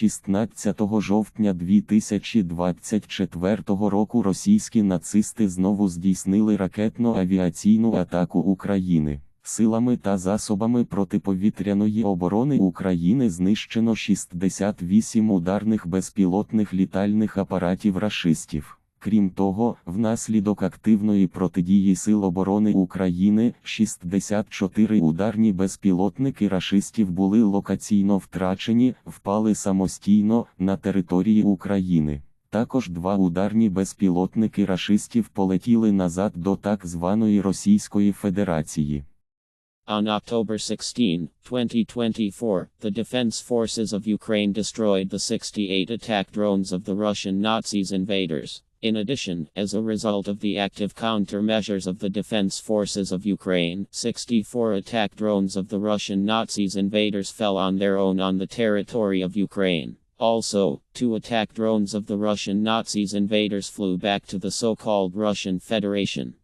16 жовтня 2024 року російські нацисти знову здійснили ракетно-авіаційну атаку України. Силами та засобами протиповітряної оборони України знищено 68 ударних безпілотних літальних апаратів рашистів. Крім того, внаслідок активної протидії Сил оборони України 64 ударні безпілотники рашистів були локаційно втрачені, впали самостійно на території України. Також два ударні безпілотники рашистів полетіли назад до так званої Російської Федерації. On October 16, 2024, the Defense Forces of Ukraine destroyed the 68 attack drones of the Russian Nazis invaders. In addition, as a result of the active countermeasures of the Defense Forces of Ukraine, 64 attack drones of the Russian Nazis invaders fell on their own on the territory of Ukraine. Also, two attack drones of the Russian Nazis invaders flew back to the so called Russian Federation.